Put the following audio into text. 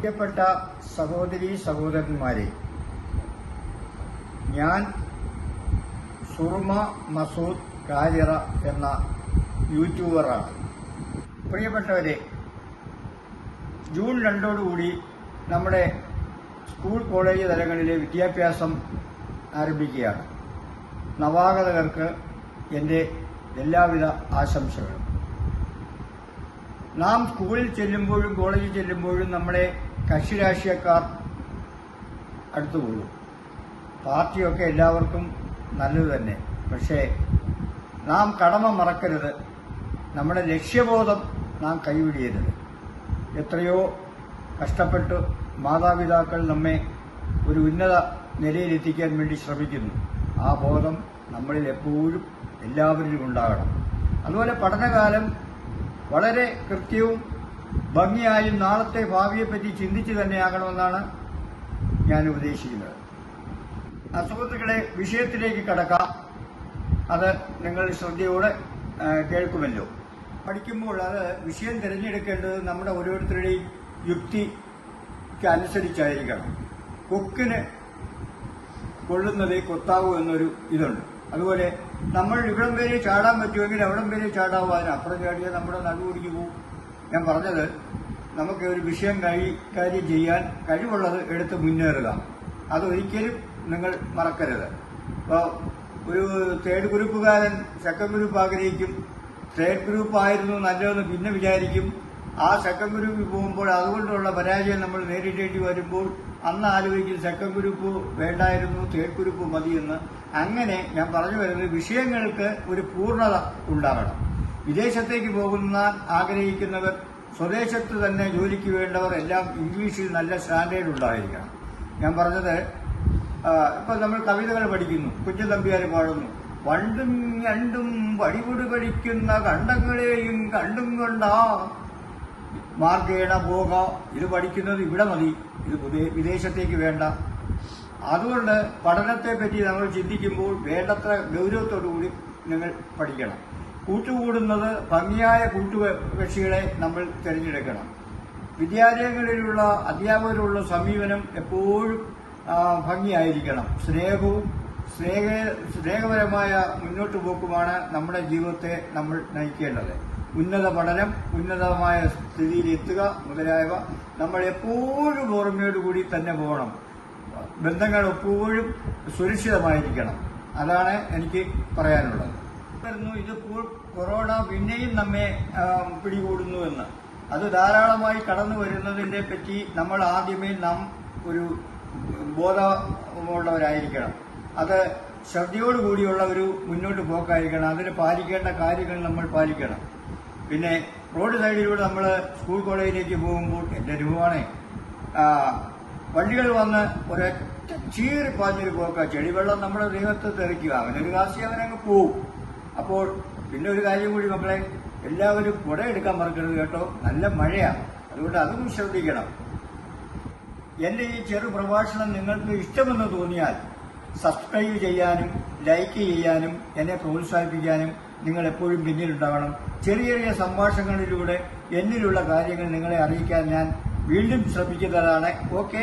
പ്രിയപ്പെട്ട സഹോദരി സഹോദരന്മാരെ ഞാൻ സുറുമ മസൂദ് കാലിറ എന്ന യൂട്യൂബറാണ്. പ്രിയപ്പെട്ടവരെ ജൂൺ രണ്ടോടുകൂടി നമ്മുടെ സ്കൂൾ കോളേജ് തലങ്ങളിലെ വിദ്യാഭ്യാസം ആരംഭിക്കുകയാണ്. നവാഗതകർക്ക് എന്റെ എല്ലാവിധ ആശംസകളും. നാം സ്കൂളിൽ ചെല്ലുമ്പോഴും കോളേജിൽ ചെല്ലുമ്പോഴും നമ്മളെ കക്ഷി രാഷ്ട്രീയക്കാർ പോകും പാർട്ടിയൊക്കെ എല്ലാവർക്കും നല്ലത് തന്നെ. പക്ഷേ നാം കടമ മറക്കരുത്. നമ്മുടെ ലക്ഷ്യബോധം നാം കൈവിടിയരുത്. എത്രയോ കഷ്ടപ്പെട്ട് മാതാപിതാക്കൾ നമ്മെ ഒരു ഉന്നത നിലയിലെത്തിക്കാൻ വേണ്ടി ശ്രമിക്കുന്നു. ആ ബോധം നമ്മളിൽ എപ്പോഴും എല്ലാവരിലും ഉണ്ടാകണം. അതുപോലെ പഠനകാലം വളരെ കൃത്യവും ഭംഗിയായും നാളത്തെ ഭാവിയെപ്പറ്റി ചിന്തിച്ചു തന്നെയാകണമെന്നാണ് ഞാൻ ഉപദേശിക്കുന്നത്. സുഹൃത്തുക്കളെ വിഷയത്തിലേക്ക് കടക്കാം. അത് നിങ്ങൾ ശ്രദ്ധയോടെ കേൾക്കുമല്ലോ. പഠിക്കുമ്പോൾ അത് വിഷയം തിരഞ്ഞെടുക്കേണ്ടത് നമ്മുടെ ഓരോരുത്തരുടെയും യുക്തിക്ക് അനുസരിച്ചായിരിക്കണം. കൊക്കിന് കൊള്ളുന്നതേ കൊത്താവൂ എന്നൊരു ഇതുണ്ട്. അതുപോലെ നമ്മൾ ഇവിടം വരെ ചാടാൻ പറ്റുമെങ്കിൽ അവിടം വരെ ചാടാവൂ. അതിനപ്പുറം ചാടിയാൽ നമ്മുടെ നടുപൊടിക്ക് പോകും ഞാൻ പറഞ്ഞത് നമുക്ക് ഒരു വിഷയം കൈകാര്യം ചെയ്യാൻ കഴിവുള്ളത് എടുത്ത് മുന്നേറുക. അതൊരിക്കലും നിങ്ങൾ മറക്കരുത്. ഇപ്പോൾ ഒരു തേർഡ് ഗ്രൂപ്പുകാരൻ സെക്കൻഡ് ഗ്രൂപ്പ് ആഗ്രഹിക്കും. തേർഡ് ഗ്രൂപ്പ് ആയിരുന്നു നല്ലതെന്ന് പിന്നെ വിചാരിക്കും. ആ സെക്കൻഡ് ഗ്രൂപ്പിൽ പോകുമ്പോൾ അതുകൊണ്ടുള്ള പരാജയം നമ്മൾ നേരിടേണ്ടി വരുമ്പോൾ അന്ന് ആലോചിക്കും സെക്കൻഡ് ഗ്രൂപ്പ് വേണ്ടായിരുന്നു തേർഡ് ഗ്രൂപ്പ് മതിയെന്ന്. അങ്ങനെ ഞാൻ പറഞ്ഞു വരുന്നത് വിഷയങ്ങൾക്ക് ഒരു പൂർണത ഉണ്ടാകണം. വിദേശത്തേക്ക് പോകുന്ന ആഗ്രഹിക്കുന്നവർ സ്വദേശത്ത് തന്നെ ജോലിക്ക് വേണ്ടവർ എല്ലാം ഇംഗ്ലീഷിൽ നല്ല സ്റ്റാൻഡേർഡ് ഉണ്ടായിരിക്കണം. ഞാൻ പറഞ്ഞത് ഇപ്പൊ നമ്മൾ കവിതകൾ പഠിക്കുന്നു കുഞ്ഞുതമ്പിയാർ പാടുന്നു. പണ്ടും ഞണ്ടും പടിപൊടി പഠിക്കുന്ന കണ്ടങ്ങളെയും കണ്ടും കൊണ്ടാ. മാർഗേണ പോക ഇത് പഠിക്കുന്നത് ഇവിടെ മതി ഇത് വിദേശത്തേക്ക് വേണ്ട. അതുകൊണ്ട് പഠനത്തെ പറ്റി നമ്മൾ ചിന്തിക്കുമ്പോൾ വേണ്ടത്ര ഗൗരവത്തോടുകൂടി നിങ്ങൾ പഠിക്കണം. കൂട്ടുകൂടുന്നത് ഭംഗിയായ കൂട്ടുകക്ഷികളെ നമ്മൾ തിരഞ്ഞെടുക്കണം. വിദ്യാലയങ്ങളിലുള്ള അധ്യാപകരുള്ള സമീപനം എപ്പോഴും ഭംഗിയായിരിക്കണം. സ്നേഹവും സ്നേഹ സ്നേഹപരമായ മുന്നോട്ട് പോക്കുമാണ് നമ്മുടെ ജീവിതത്തെ നമ്മൾ നയിക്കേണ്ടത്. ഉന്നത പഠനം ഉന്നതമായ സ്ഥിതിയിലെത്തുക മുതലായവ നമ്മൾ എപ്പോഴും ഓർമ്മയോടുകൂടി തന്നെ പോകണം. ബന്ധങ്ങൾ എപ്പോഴും സുരക്ഷിതമായിരിക്കണം. അതാണ് എനിക്ക് പറയാനുള്ളത്. വരുന്നു ഇത് കൊറോണ പിന്നെയും നമ്മെ പിടികൂടുന്നു എന്ന്. അത് ധാരാളമായി കടന്നു വരുന്നതിനെ പറ്റി നമ്മൾ ആദ്യമേ നാം ഒരു ബോധമുള്ളവരായിരിക്കണം. അത് ശ്രദ്ധയോടുകൂടിയുള്ള ഒരു മുന്നോട്ട് പോക്കായിരിക്കണം. അതിന് പാലിക്കേണ്ട കാര്യങ്ങൾ നമ്മൾ പാലിക്കണം. പിന്നെ റോഡ് സൈഡിലൂടെ നമ്മൾ സ്കൂൾ കോളേജിലേക്ക് പോകുമ്പോൾ എന്റെ രൂപമാണേ വണ്ടികൾ വന്ന് ഒരൊറ്റ ചീറി പാഞ്ഞൊരു പോക്ക. ചെടിവെള്ളം നമ്മുടെ ദേഹത്ത് തെറിക്കുക. അവനൊരു കാശി അവനങ്ങ് പോവും. അപ്പോൾ പിന്നെ ഒരു കാര്യം കൂടി മക്കളെ എല്ലാവരും കുട എടുക്കാൻ മറക്കരുത് കേട്ടോ. നല്ല മഴയാണ് അതുകൊണ്ട് അതും ശ്രദ്ധിക്കണം. എന്റെ ഈ ചെറു പ്രഭാഷണം നിങ്ങൾക്ക് ഇഷ്ടമെന്ന് തോന്നിയാൽ സബ്സ്ക്രൈബ് ചെയ്യാനും ലൈക്ക് ചെയ്യാനും എന്നെ പ്രോത്സാഹിപ്പിക്കാനും നിങ്ങൾ എപ്പോഴും പിന്നിലുണ്ടാവണം. ചെറിയ ചെറിയ സംഭാഷണങ്ങളിലൂടെ എന്നിലുള്ള കാര്യങ്ങൾ നിങ്ങളെ അറിയിക്കാൻ ഞാൻ വീണ്ടും ശ്രമിക്കുന്നതാണ്. ഓക്കെ?